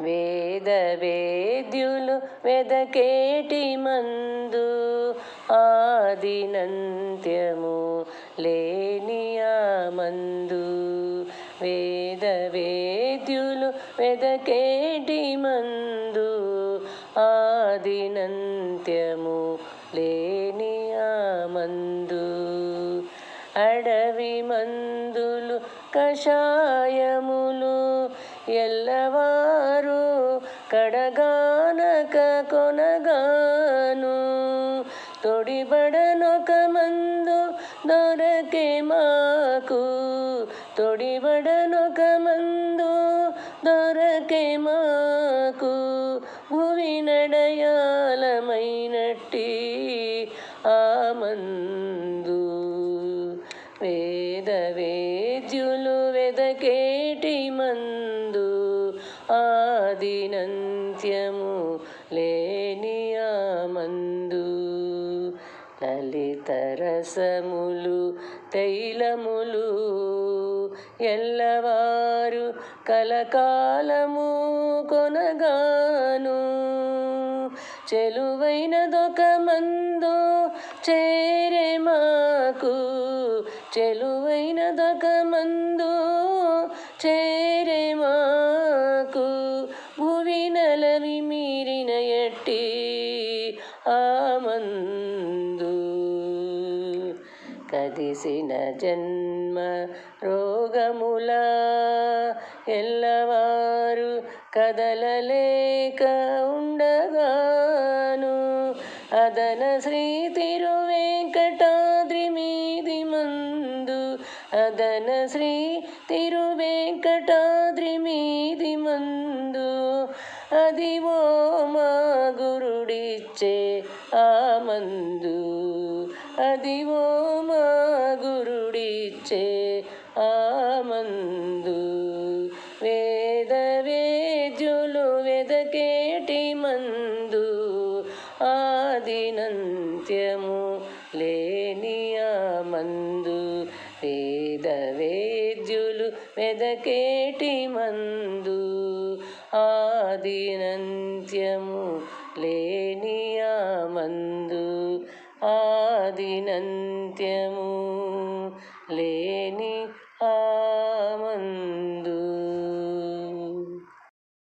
వేద వేద్యులు వెదకేటి మందు? ఆదినంత్యము లేని మందు. వేద వేద్యులు వెదకేటి మందు? ఆదినంత్యము లేని మందు. అడవి మందులు కషాయములు ఎల్లవా కడగానక కొనగాను? తొడిబడనొక మందు దొరకే మాకు. తొడిబడనొక మందు దొరకే మాకు. భువి నడయాలమైనట్టి ఆ మందు. వేద వేద్యులు వెదకే ఆదినంత్యము లేని ఆ మందు తైలములు ఎల్లవారు కలకాలము కొనగాను. చెలువైనదొక మందు చేరే మాకు చెలువైనదొక మందు చే మందు కదిసిన జన్మ రోగముల ఎల్లవారు కదలలేక ఉండగాను అదన శ్రీ తిరువేంకటాద్రి మీది మందు అదన శ్రీ తిరువేంకటాద్రి మీది మందు అది ఓ మా గురుడిచ్చే ఆమందు. మందు అది ఓ మా గురుడిచ్చే ఆమందు. వేద వేద్యులు వెదకేటి మందు. ఆదినంత్యము లేని ఆమందు. వేద వేద్యులు వెదకేటి మందు. ఆదినంత్యము లేని నందు ఆదినంత్యము లేని ఆ